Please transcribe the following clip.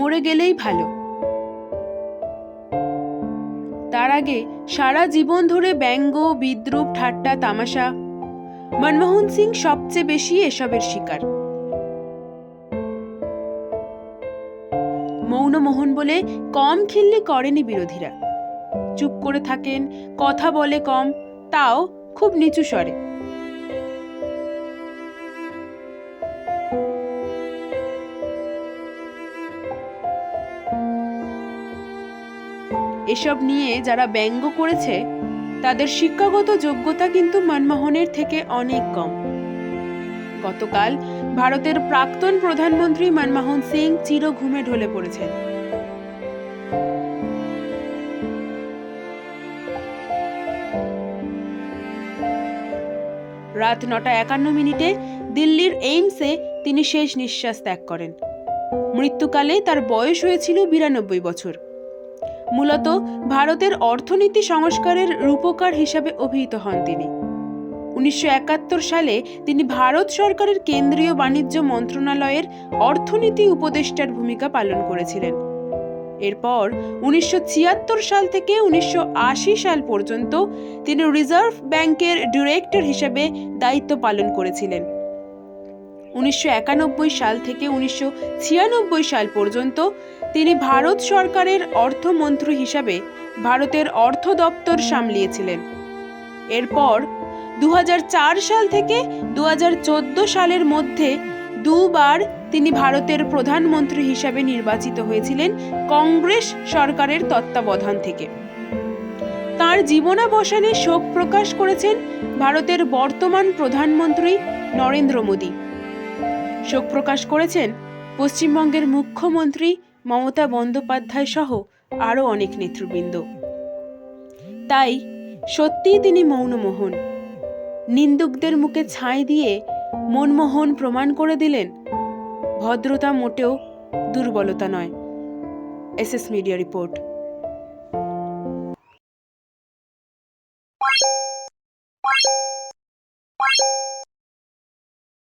গেলেই ভালো। তার আগে সারা জীবন ধরে ব্যঙ্গ, বিদ্রুপ, ঠাট্টা, তামাশা মনমোহন সিং সবচেয়ে বেশি এসবের শিকার। মৌনমোহন বলে কম খিল্লি করেনি বিরোধীরা। চুপ করে থাকেন, কথা বলে কম, তাও খুব নিচু স্বরে। এসব নিয়ে যারা ব্যঙ্গ করেছে, তাদের শিক্ষাগত যোগ্যতা কিন্তু মনমোহনের থেকে অনেক কম। গতকাল ভারতের প্রাক্তন প্রধানমন্ত্রী মনমোহন সিং চির ঘুমে ঢলে পড়েছেন। রাত নটা একান্ন মিনিটে দিল্লির এইমসে তিনি শেষ নিঃশ্বাস ত্যাগ করেন। মৃত্যুকালে তার বয়স হয়েছিল বিরানব্বই বছর। মূলত ভারতের অর্থনীতি সংস্কারের রূপকার হিসাবে অভিহিত হন তিনি। উনিশশো একাত্তর সালে তিনি ভারত সরকারের কেন্দ্রীয় বাণিজ্য মন্ত্রণালয়ের অর্থনীতি উপদেষ্টার ভূমিকা পালন করেছিলেন। এরপর উনিশশো ছিয়াত্তর সাল থেকে উনিশশো আশি সাল পর্যন্ত তিনি রিজার্ভ ব্যাংকের ডিরেক্টর হিসেবে দায়িত্ব পালন করেছিলেন। উনিশশো একানব্বই সাল থেকে উনিশশো ছিয়ানব্বই সাল পর্যন্ত তিনি ভারত সরকারের অর্থমন্ত্রী হিসাবে ভারতের অর্থ দপ্তর সামলিয়েছিলেন। এরপর দু হাজার চার সাল থেকে দু হাজার চোদ্দ সালের মধ্যে দুবার তিনি ভারতের প্রধানমন্ত্রী হিসাবে নির্বাচিত হয়েছিলেন কংগ্রেস সরকারের তত্ত্বাবধান থেকে। তার জীবনাবসানে শোক প্রকাশ করেছেন ভারতের বর্তমান প্রধানমন্ত্রী নরেন্দ্র মোদী। শোক প্রকাশ করেছেন পশ্চিমবঙ্গের মুখ্যমন্ত্রী মমতা বন্দ্যোপাধ্যায় সহ আরও অনেক নেতৃবৃন্দ। তাই সত্যিই তিনি মৌনমোহন। নিন্দুকদের মুখে ছাই দিয়ে মনমোহন প্রমাণ করে দিলেন, ভদ্রতা মোটেও দুর্বলতা নয়। S S media report. Thank you.